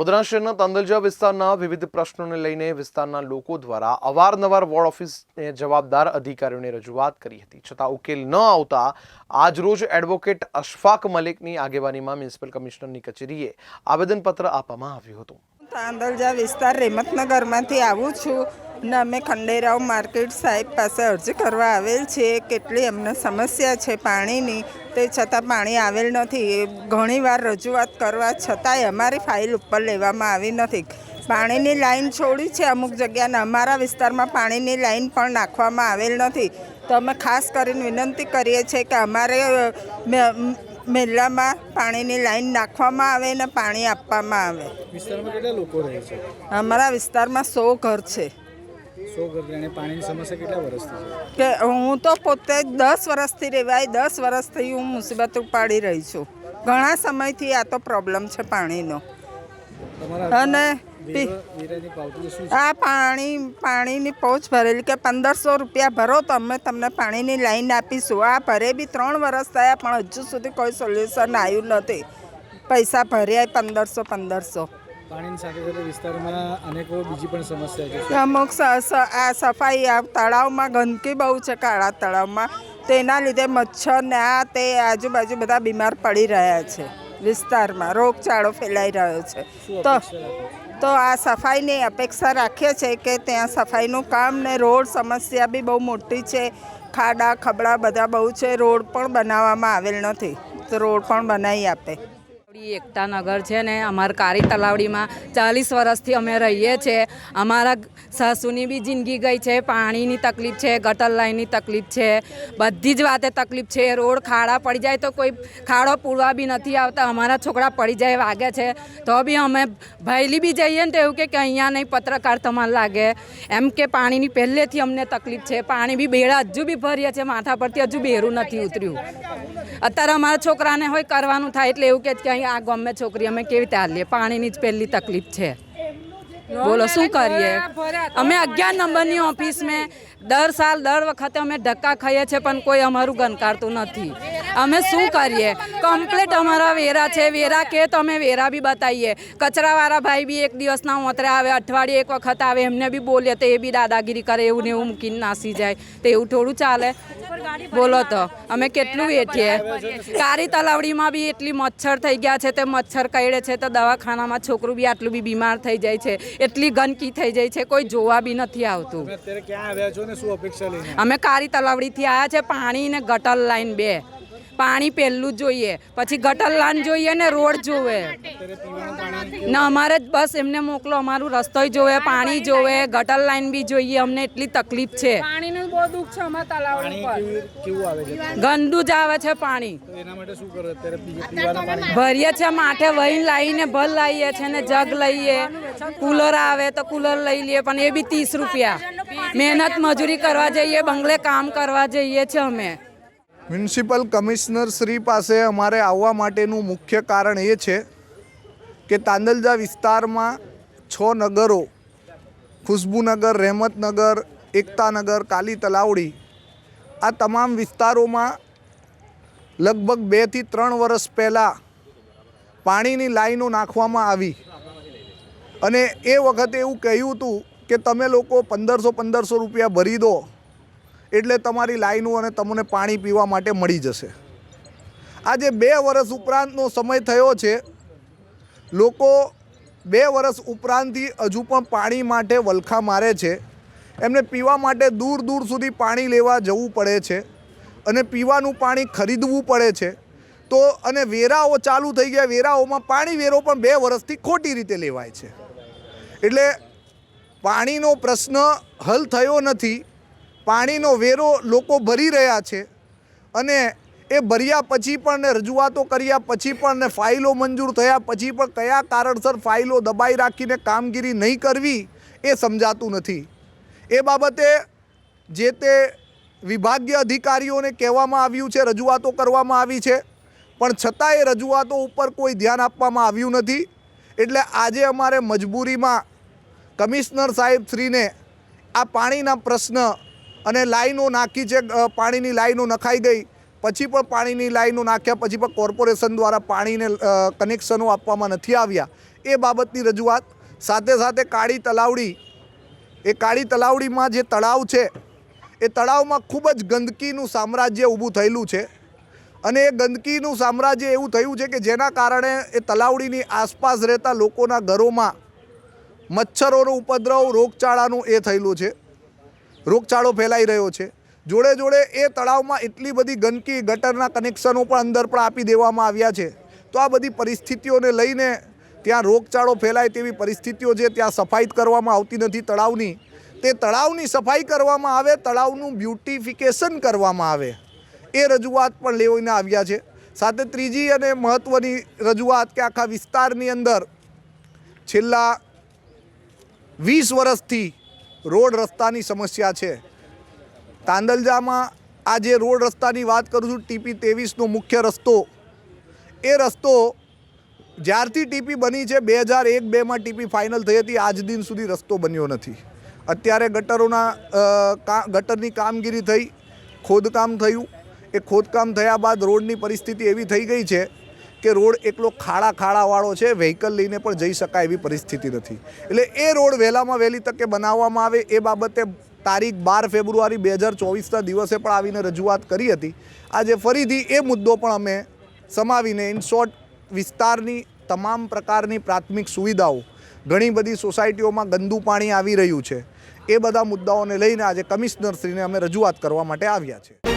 વડોદરા શહેરના તાંદલજા વિસ્તારના વિવિધ પ્રશ્નોને લઈને વિસ્તારના લોકો દ્વારા અવારનવાર વોર્ડ ઓફિસને જવાબદાર અધિકારીઓને રજૂઆત કરી હતી. છતાં ઉકેલ ન આવતા આજરોજ એડવોકેટ અશફાક મલિકની આગેવાનીમાં મ્યુનિસિપલ કમિશનરની કચેરીએ આવેદનપત્ર આપવામાં આવ્યું હતું. તાંદલજા વિસ્તાર રેમતનગરમાંથી આવું છું. ને અમે ખંડેરાવ માર્કેટ સાહેબ પાસે અરજી કરવા આવેલ છે. કેટલી અમને સમસ્યા છે પાણીની. તે છતાં પાણી આવેલ નથી. એ ઘણીવાર રજૂઆત કરવા છતાંય અમારી ફાઇલ ઉપર લેવામાં આવી નથી. પાણીની લાઈન છોડી છે અમુક જગ્યાને. અમારા વિસ્તારમાં પાણીની લાઈન પણ નાખવામાં આવેલ નથી. તો અમે ખાસ કરીને વિનંતી કરીએ છીએ કે અમારે મેલામાં પાણીની લાઈન નાખવામાં આવે ને પાણી આપવામાં આવે. વિસ્તારમાં કેટલા લોકો રહે છે? અમારા વિસ્તારમાં સો ઘર છે. સો ઘર પાણીની સમસ્યા કેટલા વર્ષથી છે? કે હું તો પોતે દસ વર્ષથી રહેવાય દસ વર્ષથી હું મુસીબત ઉપાડી રહી છું. ઘણા સમયથી આ તો પ્રોબ્લેમ છે પાણીનો. અને આ પાણી પાણીની પહોંચ ભરેલી કે પંદરસો રૂપિયા ભરો તો અમે તમને પાણીની લાઈન આપીશું. આ ભરે બી ત્રણ વર્ષ થયા પણ હજુ સુધી કોઈ સોલ્યુશન આવ્યું નથી. પૈસા ભર્યા પંદરસો પંદરસો. પાણીની સાથે સાથે વિસ્તારમાં અનેકો બીજી પણ સમસ્યા છે. અમુક આ સફાઈ આ તળાવમાં ગંદકી બહુ છે કાળા તળાવમાં. તેના લીધે મચ્છર ને આ તે આજુબાજુ બધા બીમાર પડી રહ્યા છે વિસ્તારમાં. રોગચાળો ફેલાઈ રહ્યો છે. તો તો આ સફાઈની અપેક્ષા રાખીએ છીએ કે ત્યાં સફાઈનું કામ ને રોડ સમસ્યા બી બહુ મોટી છે. ખાડા ખબડા બધા બહુ છે. રોડ પણ બનાવવામાં આવેલ નથી. તો રોડ પણ બનાવી આપે. તલાવડી એકતા નગર છે ને અમારા કારી તલાવડીમાં ચાલીસ વર્ષથી અમે રહીએ છીએ અમારા સાસુની બી જિંદગી ગઈ છે, પાણીની તકલીફ છે, ગટર લાઈનની તકલીફ છે, બધી જ વાતે તકલીફ છે. રોડ ખાડા પડી જાય તો કોઈ ખાડો પૂરવા બી નથી આવતા, અમારા છોકરા પડી જાય વાગે છે. તો બી અમે ભાઈલી બી જઈએ ને તો એવું કે અહીંયા નહીં, પત્રકાર તમારે લાગે. એમ કે પાણીની પહેલેથી અમને તકલીફ છે. પાણી બી બેડા હજુ બી ભરીએ છીએ, માથા પરથી હજુ બેરું નથી ઉતર્યું. અત્યારે અમારા છોકરાને હોય કરવાનું થાય એટલે એવું કે કે અહીં આ ગમે છોકરી અમે કેવી રીતે હાલીએ? પાણીની જ પહેલી તકલીફ છે. બોલો, શું કરીએ? અમે અગિયાર નંબરની ઓફિસ મેં દર સાલ, દર વખતે અમે ધક્કા ખાઈએ છીએ, પણ કોઈ અમારું ગનકારતું નથી. અમે શું કરીએ? કમ્પ્લેટ અમારા વેરા છે. વેરા કે તો અમે વેરા બી બતાવીએ કચરાવાળા ભાઈ બી એક દિવસના ઓતરે આવે અઠવાડિયે એક વખત આવે એમને બી બોલીએ તો એ બી દાદાગીરી કરે એવું ને એવું મૂકીને નાસી જાય. તો એવું થોડું ચાલે. બોલો તો અમે કેટલું વેઠીએ? કારી તલાવડીમાં બી એટલી મચ્છર થઈ ગયા છે તે મચ્છર કરડે છે તો દવાખાનામાં છોકરું બી આટલું બી બીમાર થઈ જાય છે. એટલી ગંદકી થઈ જાય છે કોઈ જોવા બી નથી આવતું. અમે કારી તલાવડીથી આવ્યા છે પાણી ને ગટર લાઈન બે. પાણી પહેલું જોઈએ. પછી ગટર લાઈન જોઈએ ને રોડ જોવે. ના અમારે જ બસ એમને મોકલો. અમારું રસ્તોય જોવે પાણી જોવે ગટર લાઈન બી જોઈએ. અમને એટલી તકલીફ છે. પાણીનું બહુ દુઃખ છે અમારા તલાવડી પાણી કેવું કેવું આવે છે? ગંદુ જ આવે છે પાણી. તો એના માટે શું કરો? અત્યારે બીજું પીવાના પાણી? ભરીએ છે માથે વહીને લાવીને ભલ લાવીએ છે ને જગ લઈએ. કુલર આવે તો કુલર લઈ લઈએ પણ એ બી ત્રીસ રૂપિયા. મહેનત મજૂરી કરવા જઈએ બંગલે કામ કરવા જઈએ છે અમે. મ્યુનિસિપલ કમિશનર શ્રી પાસે અમારે આવવા માટેનું મુખ્ય કારણ એ છે કે તાંદલજા વિસ્તારમાં છ નગરો, ખુશ્બુનગર, રહેમતનગર, એકતાનગર કાલી તલાવડી આ તમામ વિસ્તારોમાં લગભગ બેથી ત્રણ વર્ષ પહેલાં પાણીની લાઈનો નાખવામાં આવી. અને એ વખતે એવું કહ્યું હતું કે તમે લોકો પંદરસો પંદરસો રૂપિયા ભરી દો. એટલે તમારી લાઈનો અને તમને પાણી પીવા માટે મળી જશે. આજે બે વર્ષ ઉપરાંતનો સમય થયો છે. લોકો બે વર્ષ ઉપરાંતથી હજુ પણ પાણી માટે વલખા મારે છે. એમને પીવા માટે દૂર દૂર સુધી પાણી લેવા જવું પડે છે અને પીવાનું પાણી ખરીદવું પડે છે. તો અને વેરાઓ ચાલુ થઈ ગયા. વેરાઓમાં પાણી વેરો પણ બે વર્ષથી ખોટી રીતે લેવાય છે. એટલે પાણીનો પ્રશ્ન હલ થયો નથી. પાણીનો વેરો લોકો ભરી રહ્યા છે અને એ ભર્યા પછી પણ ને રજૂઆતો કર્યા પછી પણ ને ફાઇલો મંજૂર થયા પછી પણ કયા કારણસર ફાઇલો દબાઈ રાખીને કામગીરી નહીં કરવી એ સમજાતું નથી. એ બાબતે જે તે વિભાગીય અધિકારીઓને કહેવામાં આવ્યું છે, રજૂઆતો કરવામાં આવી છે, પણ છતાં એ રજૂઆતો ઉપર કોઈ ધ્યાન આપવામાં આવ્યું નથી. એટલે આજે અમારે મજબૂરીમાં કમિશનર સાહેબ શ્રીને આ પાણીના પ્રશ્ન અને લાઈનો નાખી છે પાણીની લાઈનો નખાઈ ગઈ, પછી પણ પાણીની લાઈનો નાખ્યા, પછી પણ કોર્પોરેશન દ્વારા પાણીને કનેક્શનો આપવામાં નથી આવ્યા. એ બાબતની રજૂઆત સાથે સાથે કાળી તલાવડી, એ કાળી તલાવડીમાં જે તળાવ છે, એ તળાવમાં ખૂબ જ ગંદકીનું સામ્રાજ્ય ઊભું થયેલું છે. અને એ ગંદકીનું સામ્રાજ્ય એવું થયું છે કે જેના કારણે એ તલાવડીની આસપાસ રહેતા લોકોના ઘરોમાં મચ્છરોનો ઉપદ્રવ, રોગચાળાનું એ થયેલું છે. રોગચાળો ફેલાઈ રહ્યો છે. જોડે જોડે એ તળાવમાં એટલી બધી ગંદકી, ગટરના કનેક્શનો પણ અંદર પણ આપી દેવામાં આવ્યા છે. તો આ બધી પરિસ્થિતિઓને લઈને ત્યાં રોગચાળો ફેલાય તેવી પરિસ્થિતિઓ છે ત્યાં સફાઈ કરવામાં આવતી નથી તળાવની. તે તળાવની સફાઈ કરવામાં આવે, તળાવનું બ્યુટિફિકેશન કરવામાં આવે. એ રજૂઆત પણ લેવાઈને આવ્યા છે. સાથે ત્રીજી અને મહત્ત્વની રજૂઆત કે આખા વિસ્તારની અંદર છેલ્લા વીસ વર્ષથી રોડ રસ્તાની સમસ્યા છે. તાંદલજામાં આ જે રોડ રસ્તાની વાત કરું છું, ટીપી ત્રેવીસનો મુખ્ય રસ્તો. એ રસ્તો જ્યારથી ટીપી બની છે, બે હજાર એક બેમાં ટીપી ફાઇનલ થઈ હતી, આજ દિન સુધી રસ્તો બન્યો નથી. અત્યારે ગટરોના કા, ગટરની કામગીરી થઈ, ખોદકામ થયું. એ ખોદકામ થયા બાદ રોડની પરિસ્થિતિ એવી થઈ ગઈ છે કે રોડ એકલો ખાડા ખાડાવાળો છે વ્હીકલ લઈને પણ જઈ શકાય એવી પરિસ્થિતિ નથી. એટલે એ રોડ વહેલામાં વહેલી તકે બનાવવામાં આવે એ બાબતે તારીખ બાર ફેબ્રુઆરી બે હજાર ચોવીસના દિવસે પણ આવીને રજૂઆત કરી હતી. આજે ફરીથી એ મુદ્દો પણ અમે સમાવીને ઇન શોર્ટ વિસ્તારની તમામ પ્રકારની પ્રાથમિક સુવિધાઓ, ઘણી બધી સોસાયટીઓમાં ગંદુ પાણી આવી રહ્યું છે. એ બધા મુદ્દાઓને લઈને આજે કમિશનરશ્રીને અમે રજૂઆત કરવા માટે આવ્યા છે.